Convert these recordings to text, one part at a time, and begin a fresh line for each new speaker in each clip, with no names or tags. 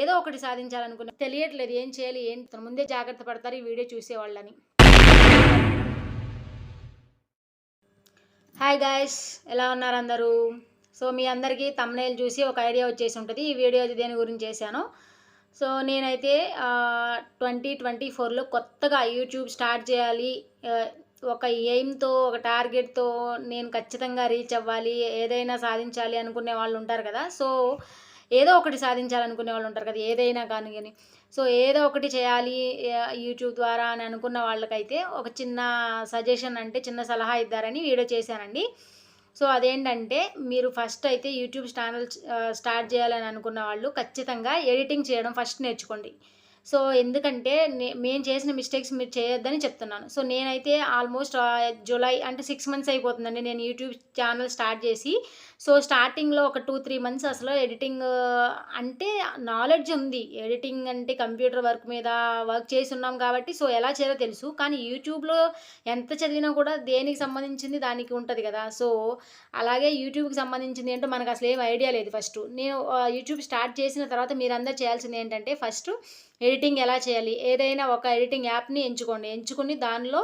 ఏదో ఒకటి సాధించాలనుకున్నా తెలియట్లేదు ఏం చేయాలి ఏంటి ముందే జాగ్రత్త పడతారు ఈ వీడియో చూసేవాళ్ళని. హాయ్ గాయస్ ఎలా ఉన్నారు అందరూ? సో మీ అందరికీ తమ్నేల్ చూసి ఒక ఐడియా వచ్చేసి ఉంటుంది. ఈ వీడియో దేని గురించి చేశాను? సో నేనైతే ట్వంటీ ట్వంటీ ఫోర్లో కొత్తగా యూట్యూబ్ స్టార్ట్ చేయాలి. ఒక ఎయిమ్తో ఒక టార్గెట్తో నేను ఖచ్చితంగా రీచ్ అవ్వాలి ఏదైనా సాధించాలి అనుకునే వాళ్ళు ఉంటారు కదా. సో ఏదో ఒకటి సాధించాలనుకునే వాళ్ళు ఉంటారు కదా ఏదైనా కానీ కానీ. సో ఏదో ఒకటి చేయాలి యూట్యూబ్ ద్వారా అని అనుకున్న వాళ్ళకైతే ఒక చిన్న సజెషన్ అంటే చిన్న సలహా ఇద్దారని వీడియో చేశానండి. సో అదేంటంటే మీరు ఫస్ట్ అయితే యూట్యూబ్ ఛానల్ స్టార్ట్ చేయాలని అనుకున్న వాళ్ళు ఖచ్చితంగా ఎడిటింగ్ చేయడం ఫస్ట్ నేర్చుకోండి. సో ఎందుకంటే మేము చేసిన మిస్టేక్స్ మీరు చేయొద్దని చెప్తున్నాను. సో నేనైతే ఆల్మోస్ట్ జూలై అంటే సిక్స్ మంత్స్ అయిపోతుందండి. నేను యూట్యూబ్ ఛానల్ స్టార్ట్ చేసి సో స్టార్టింగ్లో ఒక టూ త్రీ మంత్స్ అసలు ఎడిటింగ్ అంటే నాలెడ్జ్ ఉంది. ఎడిటింగ్ అంటే కంప్యూటర్ వర్క్ మీద వర్క్ చేసి ఉన్నాం కాబట్టి సో ఎలా చేయాలో తెలుసు. కానీ యూట్యూబ్లో ఎంత చదివినా కూడా దేనికి సంబంధించింది దానికి ఉంటుంది కదా. సో అలాగే యూట్యూబ్కి సంబంధించింది ఏంటో మనకు అసలు ఏం ఐడియా లేదు ఫస్ట్ నేను యూట్యూబ్ స్టార్ట్ చేసిన తర్వాత మీరందరూ చేయాల్సింది ఏంటంటే ఫస్ట్ ఎడిటింగ్ ఎలా చేయాలి? ఏదైనా ఒక ఎడిటింగ్ యాప్ని ఎంచుకోండి. ఎంచుకుని దానిలో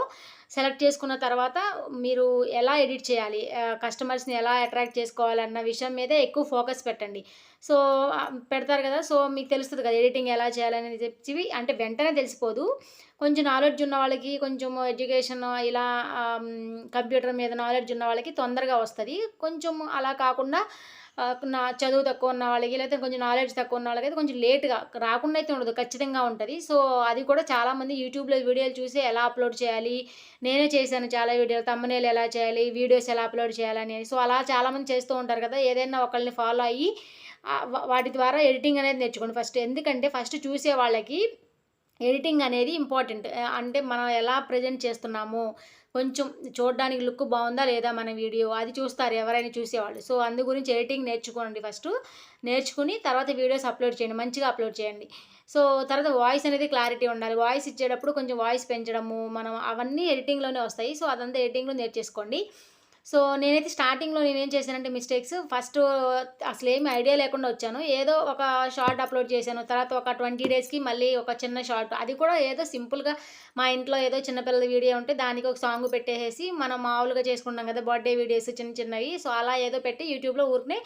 సెలెక్ట్ చేసుకున్న తర్వాత మీరు ఎలా ఎడిట్ చేయాలి? కస్టమర్స్ని ఎలా అట్రాక్ట్ చేసుకోవాలన్న విషయం మీద ఎక్కువ ఫోకస్ పెట్టండి. సో పెడతారు కదా? సో మీకు తెలుస్తుంది కదా ఎడిటింగ్ ఎలా చేయాలనేది చెప్పి అంటే వెంటనే తెలిసిపోదు. కొంచెం నాలెడ్జ్ ఉన్న వాళ్ళకి కొంచెం ఎడ్యుకేషన్ ఇలా కంప్యూటర్ మీద నాలెడ్జ్ ఉన్న వాళ్ళకి తొందరగా వస్తుంది. కొంచెం అలా కాకుండా నా చదువు తక్కువ ఉన్న వాళ్ళకి లేకపోతే కొంచెం నాలెడ్జ్ తక్కువ ఉన్న వాళ్ళకి అయితే కొంచెం లేట్గా రాకుండా అయితే ఉండదు ఖచ్చితంగా ఉంటుంది. సో అది కూడా చాలామంది యూట్యూబ్లో వీడియోలు చూసి ఎలా అప్లోడ్ చేయాలి నేనే చేశాను చాలా వీడియోలు తమ్మనేలు ఎలా చేయాలి వీడియోస్ ఎలా అప్లోడ్ చేయాలని. సో అలా చాలామంది చేస్తూ ఉంటారు కదా ఏదైనా ఒకళ్ళని ఫాలో అయ్యి వాటి ద్వారా ఎడిటింగ్ అనేది నేర్చుకోండి ఫస్ట్ ఎందుకంటే ఫస్ట్ చూసే వాళ్ళకి ఎడిటింగ్ అనేది ఇంపార్టెంట్ అంటే మనం ఎలా ప్రజెంట్ చేస్తున్నాము కొంచెం చూడడానికి లుక్ బాగుందా లేదా మన వీడియో అది చూస్తారు ఎవరైనా చూసేవాళ్ళు. సో అందు గురించి ఎడిటింగ్ నేర్చుకోండి ఫస్ట్. నేర్చుకుని తర్వాత వీడియోస్ అప్లోడ్ చేయండి మంచిగా అప్లోడ్ చేయండి. సో తర్వాత వాయిస్ అనేది క్లారిటీ ఉండాలి. వాయిస్ ఇచ్చేటప్పుడు కొంచెం వాయిస్ పెంచడము మనం అవన్నీ ఎడిటింగ్లోనే వస్తాయి. సో అదంతా ఎడిటింగ్లో నేర్చేసుకోండి. సో నేనైతే స్టార్టింగ్లో నేనేం చేశానంటే మిస్టేక్స్ ఫస్ట్ అసలు ఏమి ఐడియా లేకుండా వచ్చాను. ఏదో ఒక షార్ట్ అప్లోడ్ చేశాను. తర్వాత ఒక ట్వంటీ డేస్కి మళ్ళీ ఒక చిన్న షార్ట్. అది కూడా ఏదో సింపుల్గా మా ఇంట్లో ఏదో చిన్నపిల్లల వీడియో ఉంటే దానికి ఒక సాంగ్ పెట్టేసి మనం మామూలుగా చేసుకుంటాం కదా బర్త్డే వీడియోస్ చిన్న చిన్నవి. సో అలా ఏదో పెట్టి యూట్యూబ్లో ఊరినే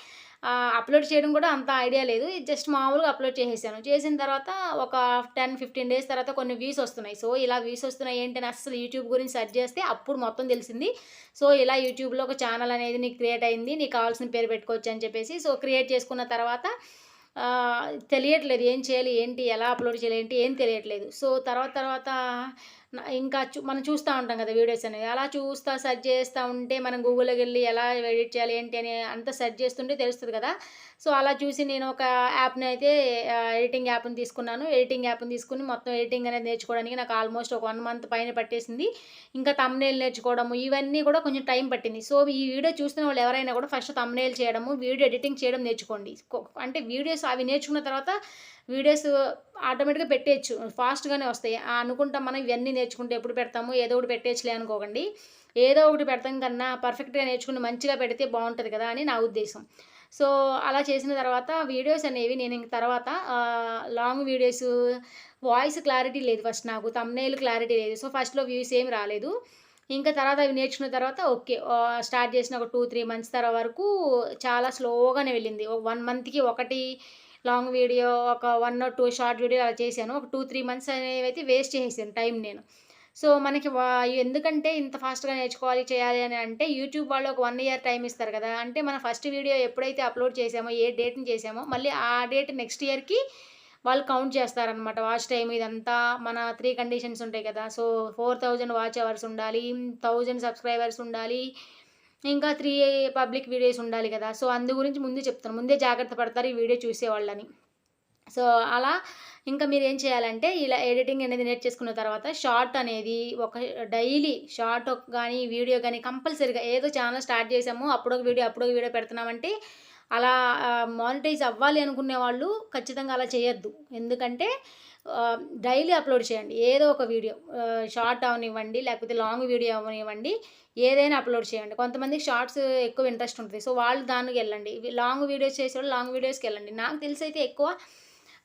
అప్లోడ్ చేయడం కూడా అంత ఐడియా లేదు. జస్ట్ మామూలుగా అప్లోడ్ చేసేసాను. చేసిన తర్వాత ఒక టెన్ ఫిఫ్టీన్ డేస్ తర్వాత కొన్ని వ్యూస్ వస్తున్నాయి. సో ఇలా వ్యూస్ వస్తున్నాయి ఏంటని అసలు యూట్యూబ్ గురించి సెర్చ్ చేస్తే అప్పుడు మొత్తం తెలిసింది. సో ఇలా యూట్యూబ్లో ఒక ఛానల్ అనేది నీకు క్రియేట్ అయింది నీకు కావాల్సిన పేరు పెట్టుకోవచ్చు అని చెప్పేసి సో క్రియేట్ చేసుకున్న తర్వాత తెలియట్లేదు ఏం చేయాలి ఏంటి ఎలా అప్లోడ్ చేయాలి ఏంటి ఏం తెలియట్లేదు. సో తర్వాత తర్వాత ఇంకా చూ మనం చూస్తూ ఉంటాం కదా వీడియోస్ అనేవి. అలా చూస్తా సెర్చ్ చేస్తూ ఉంటే మనం గూగుల్లోకి వెళ్ళి ఎలా ఎడిట్ చేయాలి ఏంటి అని అంతా సెర్చ్ చేస్తుంటే తెలుస్తుంది కదా. సో అలా చూసి నేను ఒక యాప్ని అయితే ఎడిటింగ్ యాప్ని తీసుకున్నాను. ఎడిటింగ్ యాప్ని తీసుకుని మొత్తం ఎడిటింగ్ అనేది నేర్చుకోవడానికి నాకు ఆల్మోస్ట్ ఒక వన్ మంత్ పైన పట్టేసింది. ఇంకా తమ్నేల్ నేర్చుకోవడము ఇవన్నీ కూడా కొంచెం టైం పట్టింది. సో ఈ వీడియో చూస్తున్న వాళ్ళు ఎవరైనా కూడా ఫస్ట్ తమ్నేల్ చేయడము వీడియో ఎడిటింగ్ చేయడం నేర్చుకోండి. అంటే వీడియోస్ అవి నేర్చుకున్న తర్వాత వీడియోస్ ఆటోమేటిక్గా పెట్టేయచ్చు. ఫాస్ట్గానే వస్తాయి. అనుకుంటాం మనం ఇవన్నీ నేర్చుకుంటే ఎప్పుడు పెడతాము? ఏదో ఒకటి పెట్టేయచ్చులే అనుకోకండి. ఏదో ఒకటి పెడతాం. కన్నా పర్ఫెక్ట్గా నేర్చుకుని మంచిగా పెడితే బాగుంటుంది కదా అని నా ఉద్దేశం. సో అలా చేసిన తర్వాత వీడియోస్ అనేవి నేను ఇంక తర్వాత లాంగ్ వీడియోస్ వాయిస్ క్లారిటీ లేదు ఫస్ట్ నాకు. తమ్నేల్ క్లారిటీ లేదు. సో ఫస్ట్లో వ్యూస్ ఏం రాలేదు. ఇంకా తర్వాత అవి నేర్చుకున్న తర్వాత ఓకే. స్టార్ట్ చేసిన ఒక టూ త్రీ మంత్స్ తర్వాత వరకు చాలా స్లోగానే వెళ్ళింది. ఒక వన్ మంత్కి ఒకటి లాంగ్ వీడియో ఒక one or two short video అలా చేశాను. ఒక టూ త్రీ మంత్స్ అనేవి అయితే వేస్ట్ చేసేసాను టైం నేను. సో మనకి ఎందుకంటే ఇంత ఫాస్ట్గా నేర్చుకోవాలి చేయాలి అని అంటే యూట్యూబ్ వాళ్ళు ఒక వన్ ఇయర్ టైం ఇస్తారు కదా. అంటే మన ఫస్ట్ వీడియో ఎప్పుడైతే అప్లోడ్ చేసామో ఏ డేట్ని చేసామో మళ్ళీ ఆ డేట్ నెక్స్ట్ ఇయర్కి వాళ్ళు కౌంట్ చేస్తారనమాట వాచ్ టైం ఇదంతా మన త్రీ కండిషన్స్ ఉంటాయి కదా. So four thousand watch hours ఉండాలి థౌజండ్ సబ్స్క్రైబర్స్ ఉండాలి ఇంకా త్రీ పబ్లిక్ వీడియోస్ ఉండాలి కదా. సో అందు గురించి ముందే చెప్తాను. ముందే జాగ్రత్త పడతారు ఈ వీడియో చూసేవాళ్ళని. సో అలా ఇంకా మీరు ఏం చేయాలంటే ఇలా ఎడిటింగ్ అనేది నేర్చేసుకున్న తర్వాత షార్ట్ అనేది ఒక డైలీ షార్ట్ కానీ వీడియో కానీ కంపల్సరీగా ఏదో ఛానల్ స్టార్ట్ చేసాము అప్పుడు ఒక వీడియో అప్పుడు వీడియో పెడుతున్నామంటే అలా మానిటైజ్ అవ్వాలి అనుకునే వాళ్ళు ఖచ్చితంగా అలా చేయొద్దు. ఎందుకంటే డైలీ అప్లోడ్ చేయండి. ఏదో ఒక వీడియో షార్ట్ అవనివ్వండి లేకపోతే లాంగ్ వీడియో అవనివ్వండి ఏదైనా అప్లోడ్ చేయండి. కొంతమందికి షార్ట్స్ ఎక్కువ ఇంట్రెస్ట్ ఉంటుంది. సో వాళ్ళు దానికి వెళ్ళండి. లాంగ్ వీడియోస్ చేసేవాళ్ళు లాంగ్ వీడియోస్కి వెళ్ళండి. నాకు తెలిసి అయితే ఎక్కువ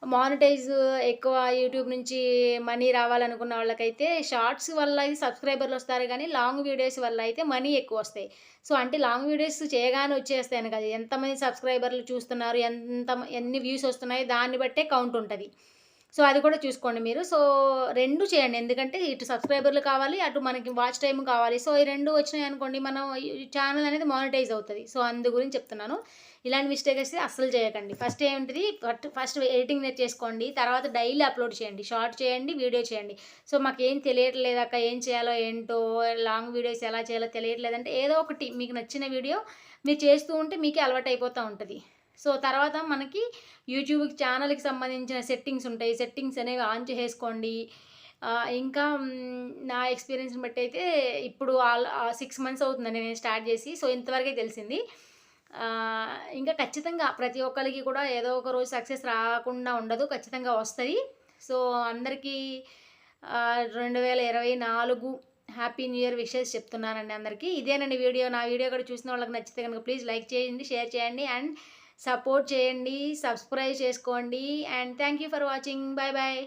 మానిటైజ్ ఎక్కువ యూట్యూబ్ నుంచి మనీ రావాలనుకున్న వాళ్ళకైతే షార్ట్స్ వల్ల సబ్స్క్రైబర్లు వస్తారు కానీ లాంగ్ వీడియోస్ వల్ల అయితే మనీ ఎక్కువ వస్తాయి. సో అంటే లాంగ్ వీడియోస్ చేయగానే వచ్చేస్తాయని కదా. ఎంతమంది సబ్స్క్రైబర్లు చూస్తున్నారు ఎంత ఎన్ని వ్యూస్ వస్తున్నాయి దాన్ని బట్టే కౌంట్ ఉంటుంది. సో అది కూడా చూసుకోండి మీరు. సో రెండు చేయండి. ఎందుకంటే ఇటు సబ్స్క్రైబర్లు కావాలి అటు మనకి వాచ్ టైం కావాలి. సో ఈ రెండు వచ్చినాయి అనుకోండి మనం ఛానల్ అనేది మానిటైజ్ అవుతుంది. సో అందు గురించి చెప్తున్నాను. ఇలాంటి మిస్టేక్ వస్తే అస్సలు చేయకండి. ఫస్ట్ ఏంటిది ఫస్ట్ ఫస్ట్ ఎడిటింగ్ చేసుకోండి. తర్వాత డైలీ అప్లోడ్ చేయండి. షార్ట్ చేయండి వీడియో చేయండి. సో మాకు ఏం తెలియట్లేదు అక్క ఏం చేయాలో ఏంటో లాంగ్ వీడియోస్ ఎలా చేయాలో తెలియట్లేదంటే ఏదో ఒకటి మీకు నచ్చిన వీడియో మీరు చేస్తూ ఉంటే మీకే అలవాటు అయిపోతూ ఉంటుంది. సో తర్వాత మనకి యూట్యూబ్ ఛానల్కి సంబంధించిన సెట్టింగ్స్ ఉంటాయి. సెట్టింగ్స్ అనేవి ఆన్ చేసుకోండి ఇంకా నా ఎక్స్పీరియన్స్ని బట్టి అయితే ఇప్పుడు ఆల్ సిక్స్ మంత్స్ అవుతుందండి. నేను స్టార్ట్ చేసి. సో ఇంతవరకే తెలిసింది. ఇంకా ఖచ్చితంగా ప్రతి ఒక్కరికి కూడా ఏదో ఒక రోజు సక్సెస్ రాకుండా ఉండదు ఖచ్చితంగా వస్తుంది. సో అందరికీ రెండు వేల ఇరవై నాలుగు హ్యాపీ న్యూ ఇయర్ విషెస్ చెప్తున్నానండి అందరికీ. ఇదేనండి వీడియో. నా వీడియో కూడా చూసిన వాళ్ళకి నచ్చితే కనుక ప్లీజ్ లైక్ చేయండి షేర్ చేయండి అండ్ సపోర్ట్ చేయండి సబ్స్క్రైబ్ చేసుకోండి and thank you for watching. Bye bye